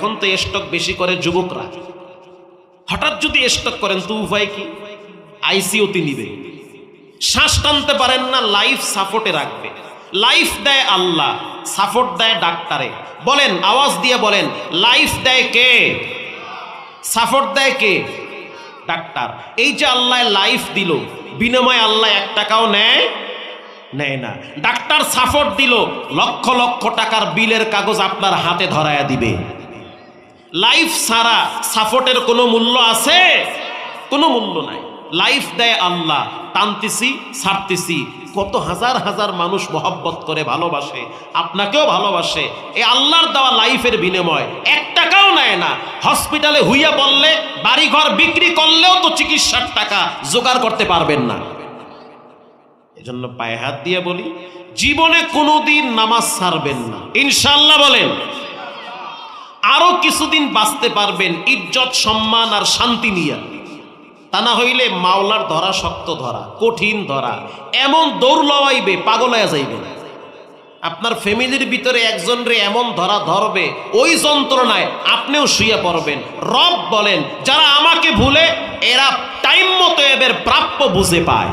এখন তো স্টক বেশি করে যুবকরা। হঠাৎ যদি স্টক করেন তো উপায় কি? আইসিওতে নিবে। শ্বাস টানতে পারেন না লাইফ সাপোর্টে রাখবে। লাইফ দেয় আল্লাহ সাপোর্ট দেয় ডাক্তারে। বলেন, আওয়াজ দিয়ে বলেন লাইফ দেয় কে? সাপোর্ট দেয় কে? ডাক্তার। এই যে আল্লাহ লাইফ দিল, বিনিময়ে আল্লাহ এক টাকাও নেয় নেয় না। ডাক্তার সাপোর্ট দিল, লক্ষ লক্ষ টাকার বিলের কাগজ আপনার হাতে ধরায়া দিবে। লাইফ ছাড়া সাপোর্টের কোনো মূল্য আছে? কোনো মূল্য নাই। লাইফ দেয় আল্লাহ, টানতেছি, ছাড়তেছি। কত হাজার হাজার মানুষ মহব্বত করে, ভালোবাসে, আপনাকেও ভালোবাসে। এই আল্লাহর দেওয়া লাইফের বিনিময়। এক টাকাও নেয় না। হসপিটালে হুইয়া বললে, বাড়িঘর বিক্রি করলেও তো চিকিৎসার টাকা জোগাড় করতে পারবেন না। এজন্য পায়ে হাত দিয়ে বলি, জীবনে কোনোদিন নামাজ ছাড়বেন না। ইনশাল্লাহ বলেন আরও কিছুদিন বাঁচতে পারবেন ইজ্জত, সম্মান আর শান্তি নিয়ে। তা না হইলে মাওলার ধরা শক্ত ধরা, কঠিন ধরা, এমন দৌড় লওয়াইবে, পাগল যাইবে। আপনার ফ্যামিলির ভিতরে একজন রে এমন ধরা ধরবে, ওই যন্ত্রণায় আপনিও শুয়ে পড়বেন। রব বলেন, যারা আমাকে ভুলে, এরা টাইম মতো এদের প্রাপ্য বুঝে পায়।